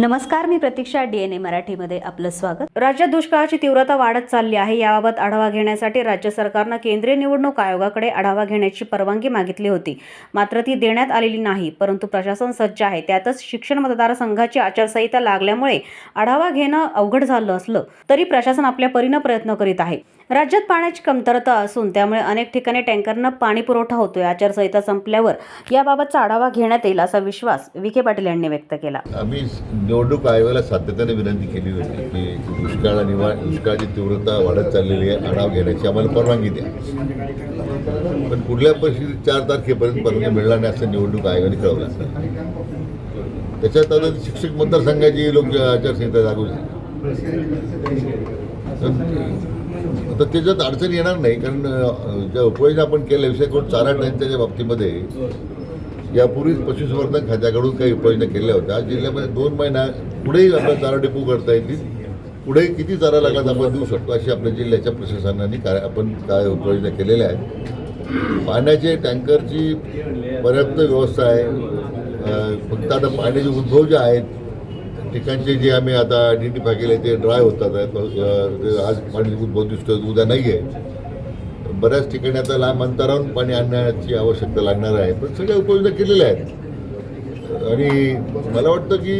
नमस्कार मी प्रतीक्षा डीएनए मराठीमध्ये आपलं स्वागत. राज्यात दुष्काळाची तीव्रता वाढत चालली आहे. याबाबत आढावा घेण्यासाठी राज्य सरकारनं केंद्रीय निवडणूक आयोगाकडे आढावा घेण्याची परवानगी मागितली होती. मात्र ती देण्यात आलेली नाही परंतु प्रशासन सज्ज आहे. त्यातच शिक्षण मतदारसंघाची आचारसंहिता लागल्यामुळे आढावा घेणं अवघड झालं असलं तरी प्रशासन आपल्या परीनं प्रयत्न करीत आहे. राज्यात पाण्याची कमतरता असून त्यामुळे अनेक ठिकाणी टँकरनं पाणी पुरवठा होतोय. आचारसंहिता संपल्यावर याबाबतचा आढावा घेण्यात येईल असा विश्वास विखे पाटील यांनी व्यक्त केला. आम्ही निवडणूक आयोगाला सातत्याने विनंती केली होती की दुष्काळ आणि दुष्काळाची तीव्रता वाढत चाललेली आहे. आढावा घेण्याची आम्हाला परवानगी द्या. पण कुठल्या परिस्थितीत चार तारखेपर्यंत परवानगी मिळणार नाही असं निवडणूक आयोगाने कळवलं. त्याच्यात आता शिक्षक मतदारसंघाची लोक आचारसंहिता लागू झाली. तर त्याच्यात अडचण येणार नाही कारण ज्या उपाययोजना आपण केल्या विषय करून चारा टँकच्या बाबतीमध्ये यापूर्वीच पशुसंवर्धन खात्याकडून काही उपाययोजना केल्या होत्या. जिल्ह्यामध्ये दोन महिना पुढेही आपण चारा डेपो करता येतील. पुढे किती चारा लागला आपण देऊ शकतो अशी आपल्या जिल्ह्याच्या प्रशासनाने काय आपण काय उपाययोजना केलेल्या आहेत. पाण्याचे टँकरची पर्याप्त व्यवस्था आहे. फक्त आता पाण्याचे उद्भव जे आहेत ठिकाणचे जे आम्ही आता आयडेंटिफाय केले ते ड्राय होतात ते आज पाणी उद्भव दिसतोय उद्या नाही आहे. बऱ्याच ठिकाणी आता लांब अंतरावरून पाणी आणण्याची आवश्यकता लागणार आहे पण सगळ्या उपाययोजना केलेल्या आहेत. आणि मला वाटतं की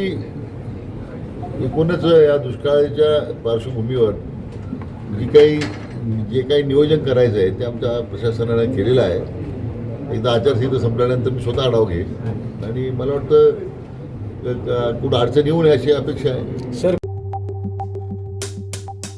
एकूणच या दुष्काळाच्या पार्श्वभूमीवर जी काही जे काही नियोजन करायचं आहे ते आमच्या प्रशासनाने केलेलं आहे. एकदा आचारसंहिता संपल्यानंतर मी स्वतः आढावा घेईन. आणि मला वाटतं कुठं अडचण येऊ नये अशी अपेक्षा आहे? सर